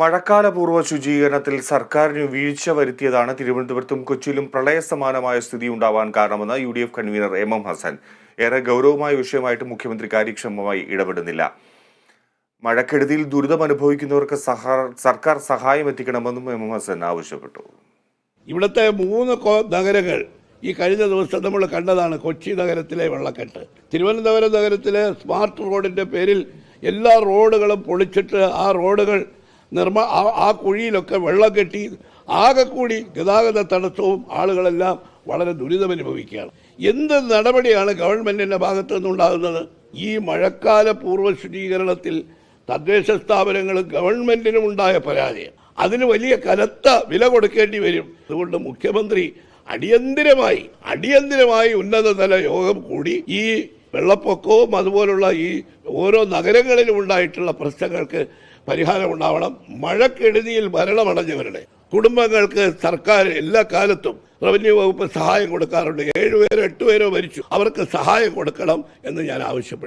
മഴക്കാലപൂർവ ശുചീകരണത്തിൽ സർക്കാരിന് വീഴ്ച വരുത്തിയതാണ് തിരുവനന്തപുരത്തും കൊച്ചിയിലും പ്രളയസമാനമായ സ്ഥിതി ഉണ്ടാവാൻ കാരണമെന്ന് U D F convener M M Hasan. ഏറെ ഗൗരവമായ വിഷയമായിട്ട് മുഖ്യമന്ത്രി കാര്യക്ഷമമായി ഇടപെടുന്നില്ല. മഴക്കെടുതിയിൽ ദുരിതം അനുഭവിക്കുന്നവർക്ക് സർക്കാർ സഹായം എത്തിക്കണമെന്നും എം എം ഹസൻ ആവശ്യപ്പെട്ടു. ഇവിടുത്തെ മൂന്ന് നഗരങ്ങൾ ഈ കഴിഞ്ഞ ദിവസം നമ്മൾ കണ്ടതാണ്. കൊച്ചി നഗരത്തിലെ വെള്ളക്കെട്ട്. തിരുവനന്തപുരം നഗരത്തിലെ സ്മാർട്ട് റോഡിന്റെ പേരിൽ എല്ലാ റോഡുകളും പൊളിച്ചിട്ട് ആ റോഡുകൾ നിർമ്മാ ആ- കുഴിയിലൊക്കെ വെള്ളം കെട്ടി ആകെ കൂടി ഗതാഗത തടസ്സവും ആളുകളെല്ലാം വളരെ ദുരിതമനുഭവിക്കുകയാണ്. എന്ത് നടപടിയാണ് ഗവൺമെന്റിന്റെ ഭാഗത്തു നിന്നുണ്ടാകുന്നത്? ഈ മഴക്കാല പൂർവ ശുചീകരണത്തിൽ തദ്ദേശ സ്ഥാപനങ്ങളും ഗവൺമെന്റിനും ഉണ്ടായ പരാജയം. അതിന് വലിയ കനത്ത വില കൊടുക്കേണ്ടി വരും. അതുകൊണ്ട് മുഖ്യമന്ത്രി അടിയന്തിരമായി അടിയന്തിരമായി ഉന്നതതല യോഗം കൂടി ഈ വെള്ളപ്പൊക്കവും അതുപോലുള്ള ഈ ഓരോ നഗരങ്ങളിലും ഉണ്ടായിട്ടുള്ള പ്രശ്നങ്ങൾക്ക് പരിഹാരം ഉണ്ടാവണം മഴക്കെടുതിയിൽ മരണമടഞ്ഞവരുടെ കുടുംബങ്ങൾക്ക് സർക്കാർ എല്ലാ കാലത്തും റവന്യൂ വകുപ്പ് സഹായം കൊടുക്കാറുണ്ട്. ഏഴുപേരോ എട്ടുപേരോ മരിച്ചു. അവർക്ക് സഹായം കൊടുക്കണം എന്ന് ഞാൻ ആവശ്യപ്പെട്ടു